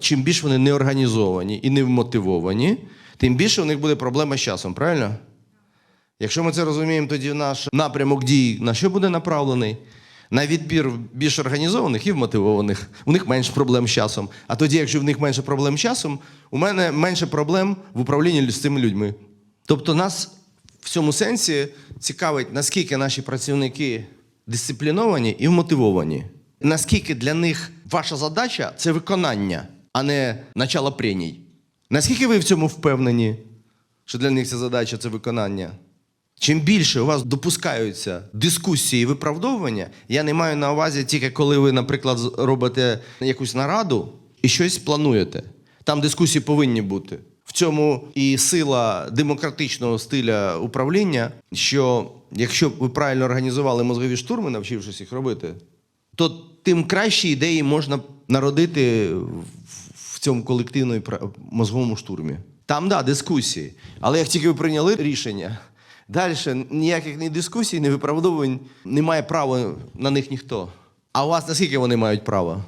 Чим більше вони не організовані і не вмотивовані, тим більше у них буде проблема з часом, правильно? Якщо ми це розуміємо, тоді наш напрямок дій на що буде направлений? На відбір більш організованих і вмотивованих. У них менше проблем з часом. А тоді, якщо в них менше проблем з часом, у мене менше проблем в управлінні з цими людьми. Тобто нас в цьому сенсі цікавить, наскільки наші працівники дисципліновані і вмотивовані. Наскільки для них ваша задача це виконання, а не начало преній. Наскільки ви в цьому впевнені, що для них ця задача це виконання? Чим більше у вас допускаються дискусії і виправдовування, я не маю на увазі тільки коли ви, наприклад, робите якусь нараду і щось плануєте. Там дискусії повинні бути. В цьому і сила демократичного стиля управління, що якщо ви правильно організували мозгові штурми, навчившись їх робити, то тим кращі ідеї можна народити в- цьому колективному мозговому штурмі. Там, да, дискусії. Але як тільки ви прийняли рішення, далі ніяких ні дискусій, ні виправдовувань, немає права на них ніхто. А у вас наскільки вони мають право?